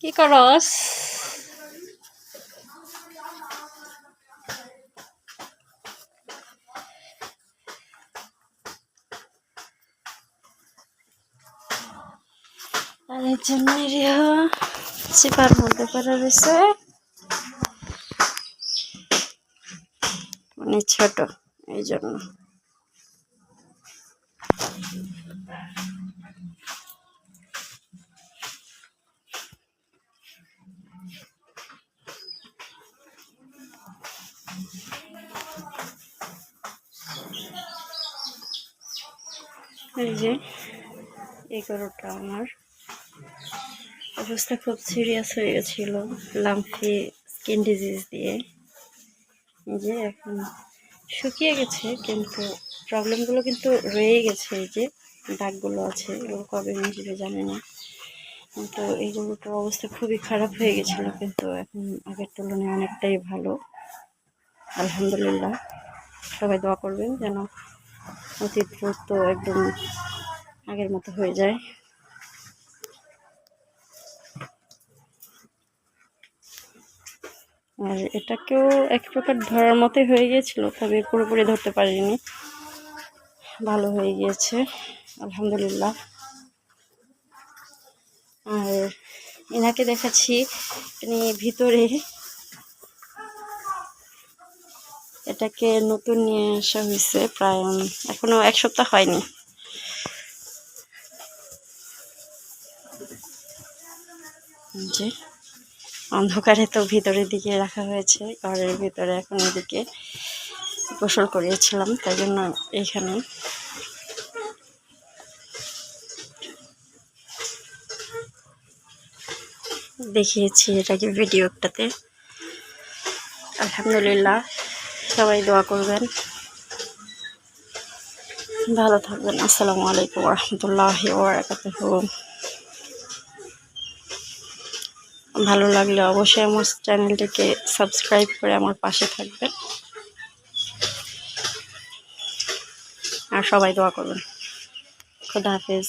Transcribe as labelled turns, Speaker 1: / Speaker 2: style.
Speaker 1: কি করস? চিপার মধ্যে পড়ে রয়েছে। মানে ছোট। এই জন্য এই যে এই গরুটা আমার। অবস্থা খুব সিরিয়াস হয়ে গেছিল লাম্পি স্কিন ডিজিজ দিয়ে। যে, এখন শুকিয়ে গেছে, কিন্তু প্রবলেমগুলো কিন্তু রয়ে গেছে এই যে দাগগুলো আছে, এগুলো কবে মিশবে জানি না। কিন্তু এই গরুটার অবস্থা খুবই খারাপ হয়ে গেছিল, কিন্তু এখন আগের তুলনায় অনেকটাই ভালো। আলহামদুলিল্লাহ। সবাই দোয়া করবেন যেন অতি দ্রুত একদম আগের মতো হয়ে যায়। আর এটাকেও এক প্রকার ধরার মতোই হয়ে গিয়েছিল তবে পুরোপুরি ধরতে পারিনি। ভালো হয়ে গিয়েছে আলহামদুলিল্লাহ। আর এনাকে দেখাচ্ছি তিনি ভিতরে। এটাকে নতুন নিয়ে আসা হয়েছে প্রায় উম, এখনও এক সপ্তাহ হয়নি। যে অন্ধকারে তো ভিতরের দিকে রাখা হয়েছে, ঘরের ভিতরে এখন এদিকে গোসল করিয়েছিলাম, তাই জন্য এইখানে দেখিয়েছি এটাকে ভিডিওটাতে। আলহামদুলিল্লাহ, সবাই দোয়া করবেন। ভালো থাকবেন, আসসালামু আলাইকুম রহমতুল্লাহ ওবরাকাতুহ ভালো লাগলে অবশ্যই আমার চ্যানেলটিকে সাবস্ক্রাইব করে আমার পাশে থাকবেন। আর সবাই দোয়া করবেন। খুদা হাফিজ।